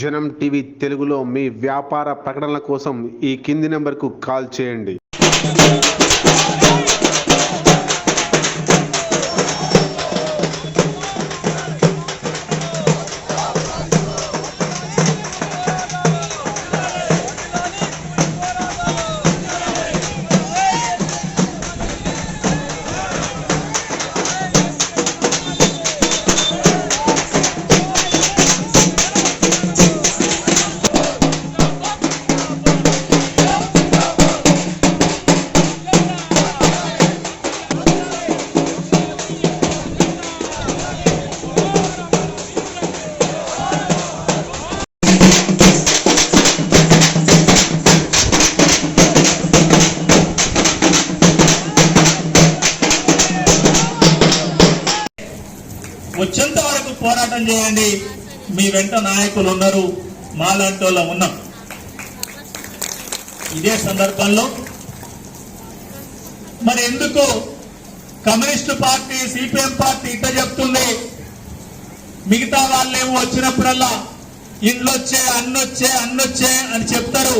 జనం టీవీ తెలుగులో మీ వ్యాపార ప్రకటనల కోసం ఈ కింది నెంబర్కు కాల్ చేయండి. వచ్చేంత వరకు పోరాటం చేయండి. మీ వెంట నాయకులు ఉన్నారు. మాలాంటి వాళ్ళం ఉన్నాం. ఇదే సందర్భంలో మరి ఎందుకు కమ్యూనిస్టు పార్టీ సిపిఎం పార్టీ ఇట్ట చెప్తుంది. మిగతా వాళ్ళేమో వచ్చినప్పుడల్లా ఇండ్లొచ్చే అన్నొచ్చే అన్నొచ్చే అని చెప్తారు.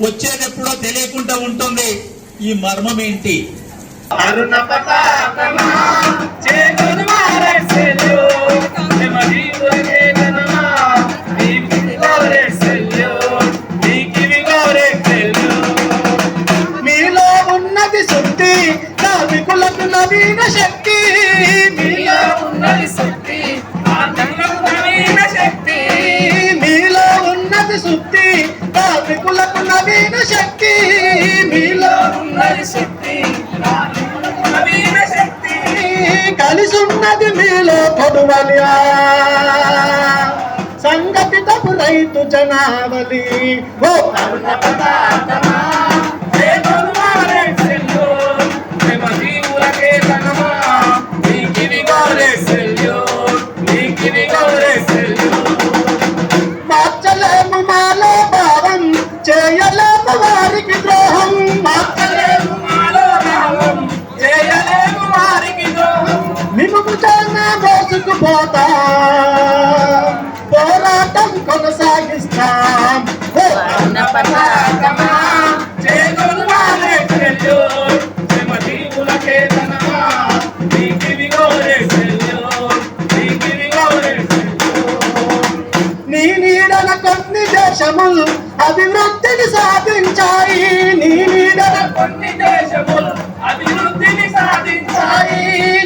వచ్చేది ఎప్పుడో తెలియకుండా ఉంటుంది. ఈ మర్మం ఏంటి? అరుణ నావికులకు శక్తి. నీలో ఉన్నది శక్తి. ఆత్మకు నవీన శక్తి. నీలో ఉన్నది శక్తి కార్మికులకు నవీన శక్తి. నీలో ఉన్నది శక్తి. నవీన శక్తి. కలిసి ఉన్నది మీలో పొడువలియా సంఘటితపు రైతు జనావలి ఓ పదార్థమా మోసుకుపోతా పోరాటం కొనసాగిస్తాం. అన్న పతాకమా? చేతులు మారేసెల్లు నెమ్మది దేశములు అభివృద్ధిని సాధించాయి. నీ నీడన కొన్ని దేశములు అభివృద్ధిని సాధించాయి.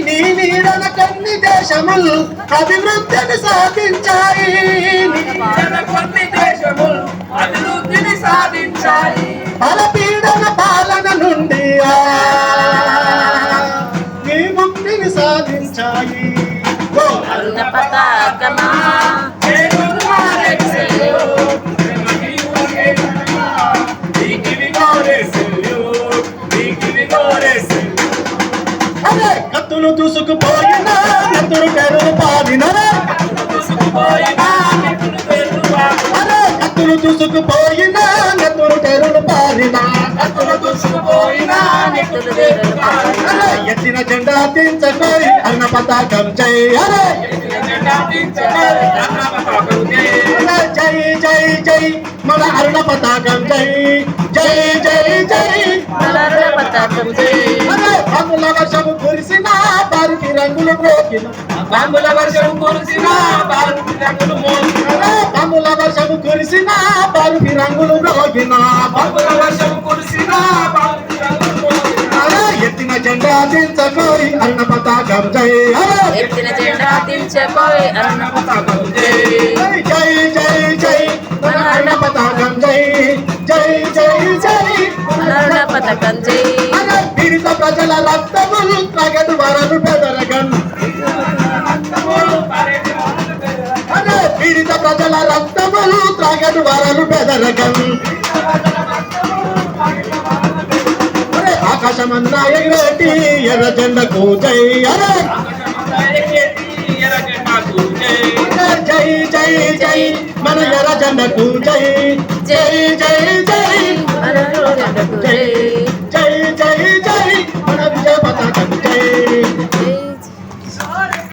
నీ నీడన కొన్ని దేశములు అభివృద్ధిని సాధించాయి. నీ నీడన కొన్ని దేశములు అభివృద్ధిని సాధించాయి. బలపీడన బాల కత్తులు దూసుకుపోయినా నెత్తురు పేరును పాడినా కత్తులు దూసుకుపోయినా నెత్తురు పేరును పాడినా కత్తులు దూసుకుపోయినా నెత్తురు ఎత్తిన జెండా దించకోయి అన్న పతాకం జై జై జై జై మన అరుణ పతాకం జై జై జై జై. మన అరుణ పతాకం జై. కురిసిన బారుకి రంగులు మోకిన బాంబుల వర్షము కురిసిన బారుకి రంగులు మోకిన బాంబుల వర్షము కురిసిన బారుకి రంగులు మోగిన. బాంబుల వర్షము కురిసిన ఎత్తిన జెండా దించకోయి అన్న పతాకం జై. ఎత్తిన జెండా దించకోయ్ అరుణ పతాకం జై. జై జై జై. అన్న పతాకం జై. జై జై జై. అరుణ పతాకం జై. పీడిత ప్రజల రక్తములు పీడిత ప్రజల రక్తములు త్రాగడు వరలు పెదరగన్ అరే ఆకాశమన్నా ఎగిరేటి ఎర్ర జెండకు జై అరే. జై జై జై మన ఎర్ర జెండకు జై జై జై.